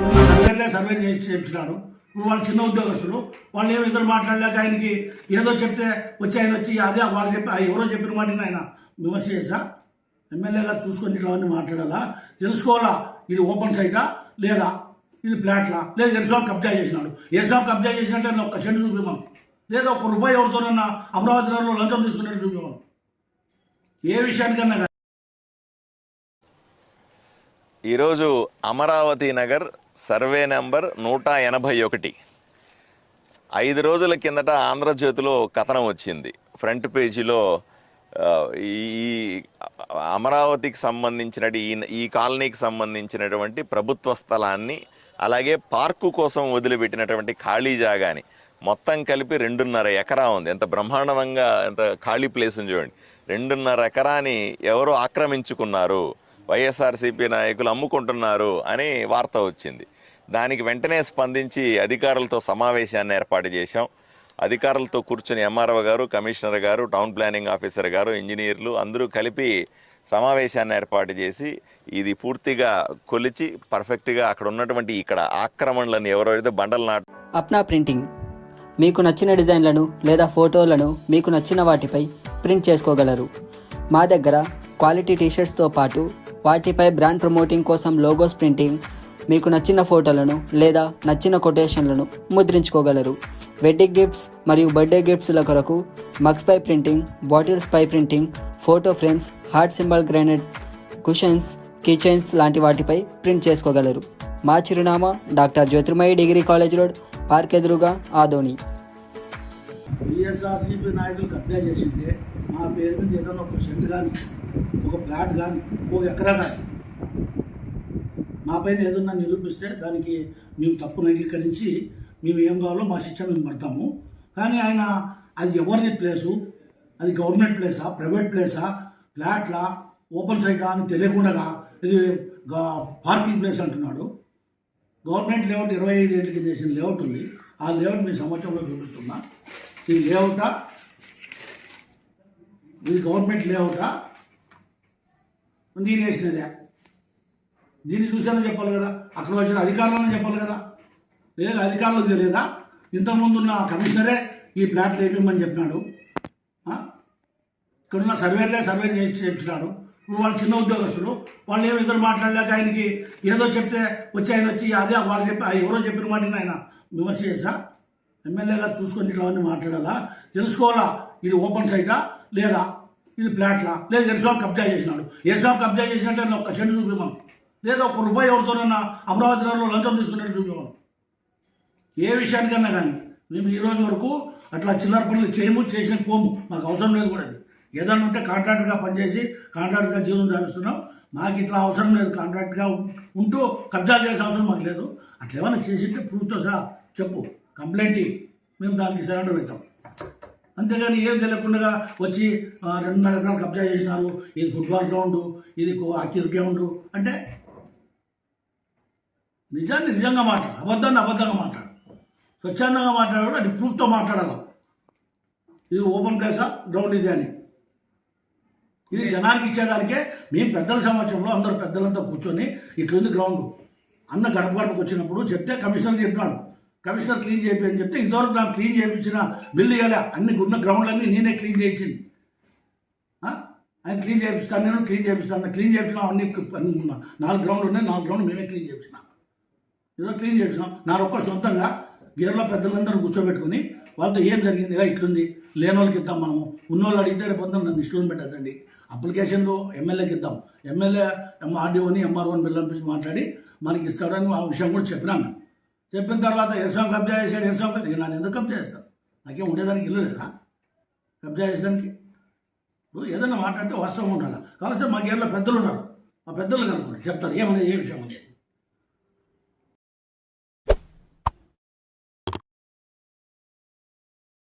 సర్వేలే survey చేయించినారు ఇప్పుడు వాళ్ళు చిన్న ఉద్యోగస్తులు. వాళ్ళు ఏమి ఇద్దరు మాట్లాడలేక ఆయనకి ఏదో చెప్తే వచ్చి ఆయన వచ్చి అదే వాళ్ళు చెప్పి ఎవరో చెప్పిన మాటని ఆయన విమర్శ చేసా? ఎమ్మెల్యేగా చూసుకొని ఇట్లా మాట్లాడాలా? తెలుసుకోవాలా? ఇది ఓపెన్ సైటా? లేదా? ఇది ఫ్లాట్లా లేదు ఎరుసాబ్ కబ్జా చేసినాడు. ఎరుసాబ్ కబ్జా చేసినట్టు నేను ఒక్క చెట్టు చూపిమను లేదా ఒక రూపాయి ఎవరితోనన్నా అమరావతి నగరంలో లంచం తీసుకున్నట్టు చూపిమను ఏ విషయానికన్నా ఈరోజు అమరావతి నగర్ సర్వే నెంబర్ నూట ఎనభై ఒకటి. ఐదు రోజుల కిందట ఆంధ్రజ్యోతిలో కథనం వచ్చింది. ఫ్రంట్ పేజీలో ఈ అమరావతికి సంబంధించిన ఈ ఈ కాలనీకి సంబంధించినటువంటి ప్రభుత్వ స్థలాన్ని అలాగే పార్కు కోసం వదిలిపెట్టినటువంటి ఖాళీ జాగాని మొత్తం కలిపి రెండున్నర ఎకరా ఉంది. ఎంత బ్రహ్మాండంగా ఎంత ఖాళీ ప్లేస్ ఉంది చూడండి. రెండున్నర ఎకరాని ఎవరు ఆక్రమించుకున్నారు? వైఎస్ఆర్సీపీ నాయకులు అమ్ముకుంటున్నారు అని వార్త వచ్చింది. దానికి వెంటనే స్పందించి అధికారులతో సమావేశాన్ని ఏర్పాటు చేశాం. అధికారులతో కూర్చుని ఎంఆర్ఓ గారు కమిషనర్ గారు టౌన్ ప్లానింగ్ ఆఫీసర్ గారు ఇంజనీర్లు అందరూ కలిపి సమావేశాన్ని ఏర్పాటు చేసి ఇది పూర్తిగా కొలిచి పర్ఫెక్ట్గా అక్కడ ఉన్నటువంటి ఇక్కడ ఆక్రమణలను ఎవరైతే బండలు నాటు అప్నా ప్రింటింగ్. మీకు నచ్చిన డిజైన్లను లేదా ఫోటోలను మీకు నచ్చిన వాటిపై ప్రింట్ చేసుకోగలరు. మా దగ్గర క్వాలిటీ టీషర్ట్స్తో పాటు వాటిపై బ్రాండ్ ప్రమోటింగ్ కోసం లోగోస్ ప్రింటింగ్ మీకు నచ్చిన ఫోటోలను లేదా నచ్చిన కొటేషన్లను ముద్రించుకోగలరు. వెడ్డింగ్ గిఫ్ట్స్ మరియు బర్త్డే గిఫ్ట్స్ల కొరకు మగ్స్ పై ప్రింటింగ్ బాటిల్స్ పై printing photo frames heart symbol granite cushions kitchens లాంటి వాటిపై ప్రింట్ చేసుకోగలరు. మా చిరునామా doctor Jyothirmayi degree college road park ఎదురుగా ఆదోని. వైఎస్ఆర్సీపీ నాయకులకు అప్లై చేసింటే మా పేరు మీద ఏదైనా ఒక సెంట్ కానీ ఒక ప్లాట్ కానీ ఒక ఎకరా కానీ మా పైన ఏదన్నా నిరూపిస్తే దానికి మేము తప్పును అంగీకరించి మేము ఏం కావాలో మా శిక్ష మేము పడతాము. కానీ ఆయన అది ఎవరిది ప్లేసు? అది గవర్నమెంట్ ప్లేసా? ప్రైవేట్ ప్లేసా? ఫ్లాట్లా? ఓపెన్ సైటా అని తెలియకుండా ఇది పార్కింగ్ ప్లేస్ అంటున్నాడు. గవర్నమెంట్ లేఅవుట్ ఇరవై ఐదు ఏళ్ళ కింద చేసిన లేఅవుట్ ఉంది. ఆ లేఅవుట్ మీ సంవత్సరంలో చూపిస్తున్నా. ఇది లేఅవుటా? ఇది గవర్నమెంట్ లేఅవుటా? నేను వేసినదే. దీన్ని చూశానని చెప్పాలి కదా. అక్కడ వచ్చిన అధికారులను చెప్పాలి కదా. లేదు అధికారులకు తెలియదా ఇంతకుముందు ఉన్న కమిషనరే ఈ ప్లాట్లు వేయమని చెప్పినాడు. ఇక్కడున్న సర్వేలే సర్వే చేయించినాడు. ఇప్పుడు వాళ్ళు చిన్న ఉద్యోగస్తులు. వాళ్ళు ఏమి ఇద్దరు మాట్లాడలేక ఆయనకి ఏదో చెప్తే వచ్చి ఆయన వచ్చి అదే వాళ్ళు చెప్పి ఎవరో చెప్పిన మాటని ఆయన విమర్శ చేసా? ఎమ్మెల్యేగా చూసుకొని ఇట్లా అన్నీ మాట్లాడాలా? తెలుసుకోవాలా? ఇది ఓపెన్ సైటా? లేదా? ఇది ఫ్లాట్లా? లేదు ఎరుసాబ్ కబ్జా చేసినాడు. ఎరుసాబ్ కబ్జా చేసినట్టు ఒక్క చెట్టు చూపిమను లేదా ఒక రూపాయి ఎవరితోనన్నా అమరావతి నగరంలో లంచం తీసుకున్నట్టు చూపిమను ఏ విషయానికన్నా కానీ మేము ఈ రోజు వరకు అట్లా చిల్లర పనులు చేయము చేసిన పోము. మాకు అవసరం లేదు కూడా అది. ఏదన్నా ఉంటే కాంట్రాక్టర్గా పనిచేసి కాంట్రాక్టర్గా జీవనం సాగిస్తున్నాం. మాకు ఇట్లా అవసరం లేదు. కాంట్రాక్ట్గా ఉంటూ కబ్జాలు చేసే అవసరం మాకు లేదు. అట్లా ఏమైనా చేసింటే ప్రూఫ్తో సహా చెప్పు. కంప్లైంట్ మేము దానికి సరెండర్ అవుతాం. అంతేగాని ఏం తెలియకుండా వచ్చి రెండున్నర ఎకరాలు కబ్జా చేసినారు. ఇది ఫుట్బాల్ గ్రౌండ్ ఇది కో- హాకీ గ్రౌండు. అంటే నిజాన్ని నిజంగా మాట్లాడు అబద్ధాన్ని అబద్ధంగా మాట్లాడు. స్వచ్ఛందంగా మాట్లాడాడు అది ప్రూఫ్తో మాట్లాడాలి? ఇది ఓపెన్ ప్లేసా గ్రౌండ్ ఇది అని. ఇది జనానికి ఇచ్చేదానికే మేము పెద్దల సంవత్సరంలో అందరూ పెద్దలంతా కూర్చొని ఇట్లుంది గ్రౌండ్ అన్న గడప గడపకు వచ్చినప్పుడు చెప్తే కమిషనర్ చెప్పినాడు. కమిషనర్ క్లీన్ చేయి అని చెప్తే ఇంతవరకు నాకు క్లీన్ చేయించిన బిల్లు ఇవ్వలే. అన్ని ఉన్న గ్రౌండ్లన్నీ నేనే క్లీన్ చేయించింది? ఆయన క్లీన్ చేపిస్తాను నేను క్లీన్ చేపిస్తాను క్లీన్ చేయించిన అన్ని నాలుగు గ్రౌండ్లు ఉన్నాయి నాలుగు గ్రౌండ్ మేమే క్లీన్ చేయించినాం ఏదో క్లీన్ చేసినాం నా ఒక్క సొంతంగా గేర్లో పెద్దలందరూ కూర్చోబెట్టుకుని వాళ్ళతో ఏం జరిగింది? ఇట్లుంది. లేని వాళ్ళకి ఇద్దాం మనము. ఉన్నోళ్ళు అడిగితే రేపు పొద్దున్న నన్ను ఇష్టం పెట్టద్దండి. అప్లికేషన్ ఎమ్మెల్యేకి ఇద్దాం. ఎమ్మెల్యే ఆర్డీఓని ఎంఆర్ఓని పిల్లలు మాట్లాడి మనకి ఇస్తాడని ఆ విషయం కూడా చెప్పినాను. చెప్పిన తర్వాత ఎరసం కబ్జా చేశాడు? ఎరసం కబ్జా నన్ను ఎందుకు కబ్జా చేస్తాను నాకేం ఉండేదానికి ఇల్లు లేదా? కబ్జా చేసేదానికి? ఇప్పుడు ఏదైనా మాట్లాడితే వాస్తవం ఉండాలి? కాబట్టి మా గేర్లో పెద్దలు ఉన్నారు. ఆ పెద్దలు కనుక్కోండి. చెప్తారు. ఏమనేది ఏ విషయం అనేది?